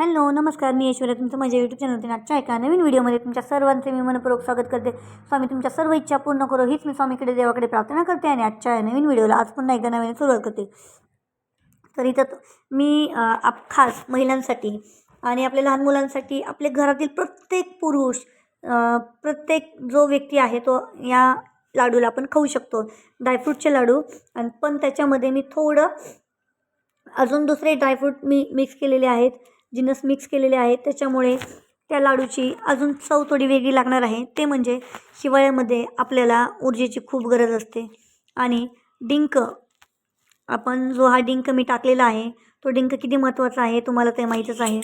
Hello नमस्कार. मी ऐश्वर्या. तुमचं माझ्या यूट्यूब चॅनलवरती आजच्या एका नवीन व्हिडिओमध्ये तुमच्या सर्वांचे मी मनपूर्वक स्वागत करते. स्वामी तुमच्या सर्व इच्छा पूर्ण करो हीच मी स्वामीकडे देवाकडे प्रार्थना करते आणि आजच्या या नवीन व्हिडिओला आज पुन्हा एकदा नवीन सुरुवात करते. तर इथं मी आप खास महिलांसाठी आणि आपल्या लहान मुलांसाठी आपल्या घरातील प्रत्येक पुरुष प्रत्येक जो व्यक्ती आहे तो या लाडूला आपण खाऊ शकतो. ड्रायफ्रूटचे लाडू. आणि पण त्याच्यामध्ये मी थोडं अजून दुसरे ड्रायफ्रूट मी मिक्स केलेले आहेत. जिनस मिक्स केलेले आहेत त्याच्यामुळे त्या लाडूची अजून चव थोडी वेगळी लागणार आहे. ते म्हणजे हिवाळ्यामध्ये आपल्याला ऊर्जेची खूप गरज असते. आणि डिंक आपण जो हा डिंक मी टाकलेला आहे तो डिंक किती महत्त्वाचा आहे तुम्हाला ते माहीतच आहे.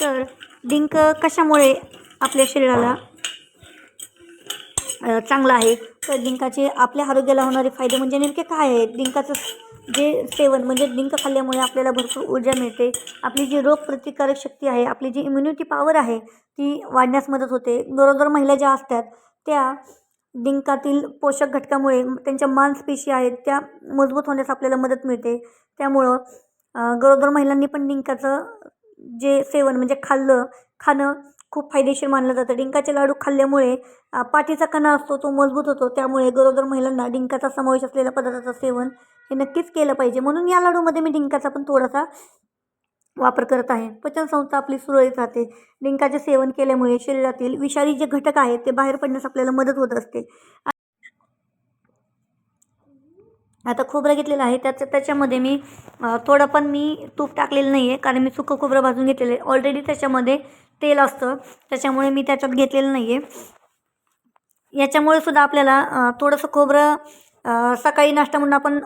तर डिंक कशामुळे आपल्या शरीराला चांगला आहे. तर डिंकाचे आपल्या आरोग्याला होणारे फायदे म्हणजे नेमके काय आहेत डिंकाचं जे सेवन म्हणजे डिंक खाल्ल्यामुळे आपल्याला भरपूर ऊर्जा मिळते. आपली जी रोगप्रतिकारक शक्ती आहे आपली जी इम्युनिटी पॉवर आहे ती वाढण्यास मदत होते. गरोदर महिला ज्या असतात त्या डिंकातील पोषक घटकामुळे त्यांच्या मांसपेशी आहेत त्या मजबूत होण्यास आपल्याला मदत मिळते. त्यामुळं गरोदर महिलांनी पण डिंकाचं जे सेवन म्हणजे खाल्लं खाणं खूप फायदेशीर मानलं जातं. डिंकाचे लाडू खाल्ल्यामुळे पाठीचा कणा असतो तो मजबूत होतो. त्यामुळे गरोदर महिलांना डिंकाचा समावेश असलेल्या पदार्थाचं सेवन हे नक्कीच केलं पाहिजे. म्हणून या लाडूमध्ये मी डिंकाचा पण थोडासा वापर करत आहे. पचनसंस्था आपली सुरळीत राहते. डिंकाचे सेवन केल्यामुळे शरीरातील विषारी जे घटक आहेत ते बाहेर पडण्यास आपल्याला मदत होत असते. आता खोबरं घेतलेलं आहे. त्याचं त्याच्यामध्ये मी थोडं पण मी तूप टाकलेलं नाही आहे कारण मी सुकं खोबरं भाजून घेतलेलं आहे. ऑलरेडी त्याच्यामध्ये तेल असतं. त्याच्यामुळे मी त्याच्यात घेतलेलं नाही आहे याच्यामुळे सुद्धा आपल्याला थोडंसं खोबरं सकाळी नाश्ता म्हणून आपण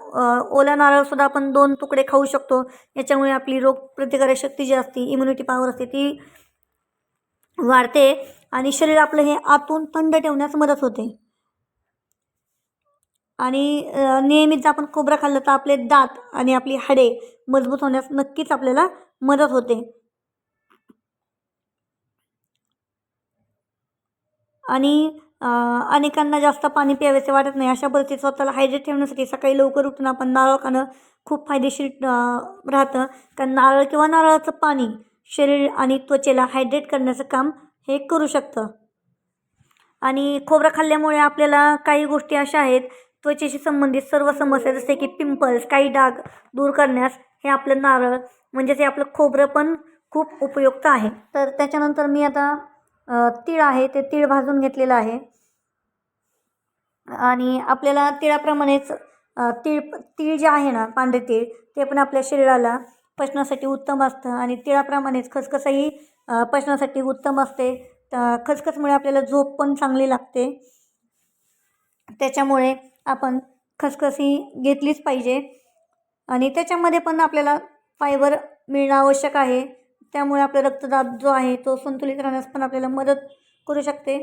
ओला नारळसुद्धा आपण दोन तुकडे खाऊ शकतो. याच्यामुळे आपली रोगप्रतिकारक शक्ती जी असते इम्युनिटी पॉवर असते ती वाढते आणि शरीर आपलं हे आतून थंड ठेवण्यास मदत होते. आणि नियमित जर आपण खोबरं खाल्लं तर आपले दात आणि आपली हाडे मजबूत होण्यास नक्कीच आपल्याला मदत होते. आणि अनेकांना जास्त पाणी प्यावेसे वाटत नाही. अशा परिस्थितीत स्वतःला हायड्रेट ठेवण्यासाठी सकाळी लवकर उठून आपण नारळ खाणं खूप फायदेशीर राहतं. कारण नारळ किंवा नारळाचं पाणी शरीर आणि त्वचेला हायड्रेट करण्याचं काम हे करू शकतं. आणि खोबरं खाल्ल्यामुळे आपल्याला काही गोष्टी अशा आहेत त्वचेशी संबंधित सर्व समस्या जसे की पिंपल्स काही डाग दूर करण्यास हे आपलं नारळ म्हणजेच हे आपलं खोबरं पण खूप उपयुक्त आहे. तर त्याच्यानंतर मी आता तीळ आहे ते तीळ भाजून घेतलेलं आहे. आणि आपल्याला तिळाप्रमाणेच तीळ तीळ जे आहे ना पांढरे तीळ ते पण आपल्या शरीराला पचनासाठी उत्तम असतं. आणि तिळाप्रमाणेच खसखसही पचनासाठी उत्तम असते. खसखसमुळे आपल्याला झोप पण चांगली लागते. त्याच्यामुळे आपण खसखस ही घेतलीच पाहिजे. आणि त्याच्यामध्ये पण आपल्याला फायबर मिळणं आवश्यक आहे. त्यामुळे आपला रक्तदाब जो आहे तो संतुलित राहण्यास पण आपल्याला मदत करू शकते.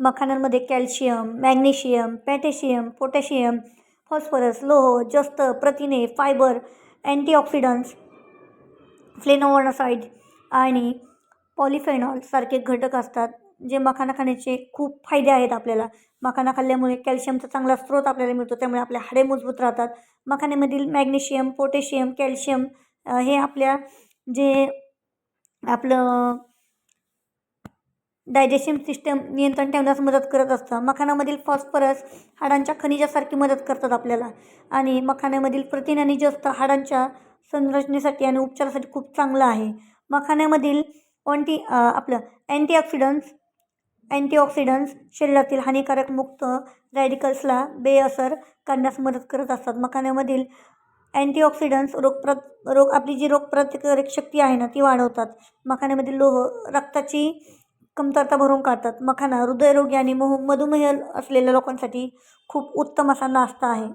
मखाण्यांमध्ये calcium magnesium potassium potassium phosphorus लोह जस्त प्रथिने फायबर अँटीऑक्सिडंट्स फ्लेनोवॉनसाइड आणि पॉलिफेनॉल सारखे घटक असतात. जे मखाना खाण्याचे खूप फायदे आहेत आपल्याला. मखाना खाल्ल्यामुळे कॅल्शियमचा चांगला स्रोत आपल्याला मिळतो त्यामुळे आपले हाडे मजबूत राहतात. मखाण्यामधील मॅग्नेशियम पोटॅशियम कॅल्शियम हे आपल्या जे आपलं डायजेशन सिस्टम नियंत्रण ठेवण्यास मदत करत असतं. मखानामधील फॉस्फरस हाडांच्या खनिजासारखी मदत करतात आपल्याला. आणि मखाण्यामधील प्रथिन आणि जस्त हाडांच्या संरचनेसाठी आणि उपचारासाठी खूप चांगलं आहे. मखाण्यामधील ऑन्टी आपलं अँटीऑक्सिडंट्स अँटीऑक्सिडंट्स शरीरातील हानिकारक मुक्त रॅडिकल्सला बेअसर करण्यास मदत करत असतात. मखाण्यामधील अँटीऑक्सिडंट्स रोगप्र रोग आपली जी रोगप्रतिकारक शक्ती आहे ना ती वाढवतात. मखाण्यामधील लोह रक्ताची कमतरता भरून काढतात. मखाना हृदयरोगी आणि मोह मधुमेह असलेल्या लोकांसाठी खूप उत्तम असा नाश्ता आहे.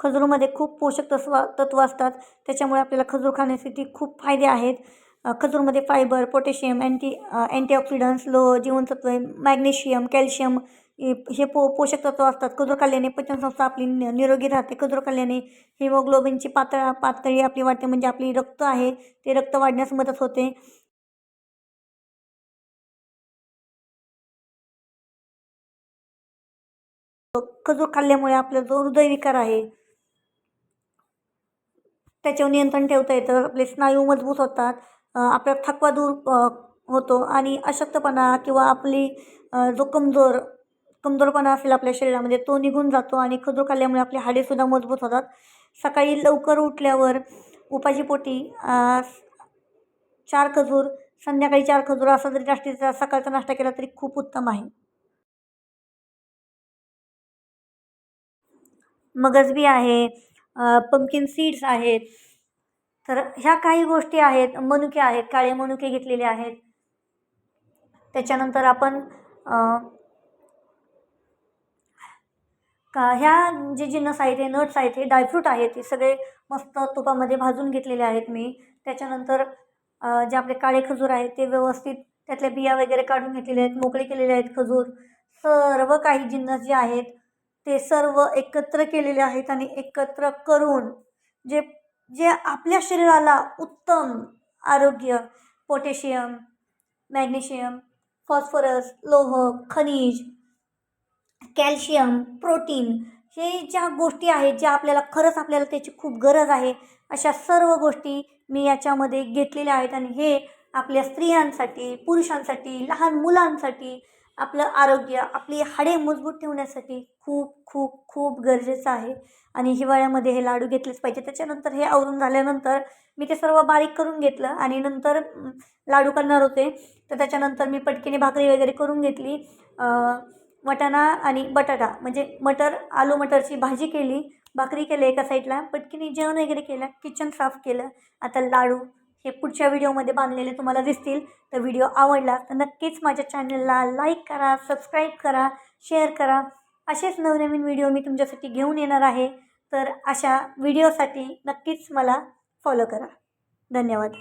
खजूरमध्ये खूप पोषक तत्व तत्व असतात. त्याच्यामुळे आपल्याला खजूर खाण्यासाठी खूप फायदे आहेत. खजूरमध्ये फायबर पोटॅशियम अँटी अँटीऑक्सिडंट्स लोह जीवनसत्व मॅग्नेशियम कॅल्शियम हे पो पोषक तत्व असतात. खजूर खाल्ल्याने पचनसंस्था आपली निरोगी राहते. खजूर खाल्ल्याने हिमोग्लोबिनची पातळ पातळी आपली वाढते म्हणजे आपली रक्त आहे ते रक्त वाढण्यास मदत होते. खजूर खाल्ल्यामुळे आपला जो हृदयविकार आहे त्याच्यावर नियंत्रण ठेवता येतं. आपले स्नायू मजबूत होतात. आपला थकवा दूर होतो आणि अशक्तपणा किंवा आपली जो कमजोर कमजोरपणा असेल आपल्या शरीरामध्ये तो निघून जातो आणि खजूर खाल्ल्यामुळे आपली हाडेसुद्धा मजबूत होतात. सकाळी लवकर उठल्यावर उपाशी पोटी चार खजूर संध्याकाळी चार खजूर असा जरी जास्तीचा सकाळचा नाश्ता केला तरी खूप उत्तम आहे. मगजबी आहे पंकिन सीड्स आहेत तर ह्या काही गोष्टी आहेत मनुके आहेत काळे मनुके घेतलेले आहेत. त्याच्यानंतर आपण का ह्या जे जिन्नस आहेत हे नट्स आहेत हे ड्रायफ्रूट आहेत हे सगळे मस्त तुपामध्ये भाजून घेतलेले आहेत मी. त्याच्यानंतर जे आपले काळे खजूर आहेत ते व्यवस्थित त्यातल्या बिया वगैरे काढून घेतलेले आहेत मोकळे केलेले आहेत खजूर. सर्व काही जिन्नस जे आहेत ते सर्व एकत्र केलेले आहेत आणि एकत्र करून जे जे आपल्या शरीराला उत्तम आरोग्य पोटॅशियम मॅग्नेशियम फॉस्फरस लोह खनिज कॅल्शियम प्रोटीन हे ज्या गोष्टी आहेत ज्या आपल्याला खरंच आपल्याला त्याची खूप गरज आहे अशा सर्व गोष्टी मी याच्यामध्ये घेतलेल्या आहेत. आणि हे आपल्या स्त्रियांसाठी पुरुषांसाठी लहान मुलांसाठी आपलं आरोग्य आपली हाडे मजबूत ठेवण्यासाठी खूप खूप खूप गरजेचं आहे. आणि हिवाळ्यामध्ये हे लाडू घेतलेच पाहिजे. त्याच्यानंतर हे आवरून झाल्यानंतर मी ते सर्व बारीक करून घेतलं आणि नंतर लाडू करणार होते. तर त्याच्यानंतर मी पटकीने भाकरी वगैरे करून घेतली. वटाणा आणि बटाटा म्हणजे मटर आलू मटरची भाजी केली भाकरी केली एका साईडला पटकीने जेवण वगैरे केलं किचन साफ केलं. आता लाडू हे पुढच्या व्हिडिओमध्ये बांधलेले तुम्हाला दिसतील. तर व्हिडिओ आवडला तर नक्कीच माझ्या चॅनलला लाईक करा सबस्क्राईब करा शेअर करा. असेच नवनवीन व्हिडिओ मी तुमच्यासाठी घेऊन येणार आहे. तर अशा व्हिडिओसाठी नक्कीच मला फॉलो करा. धन्यवाद.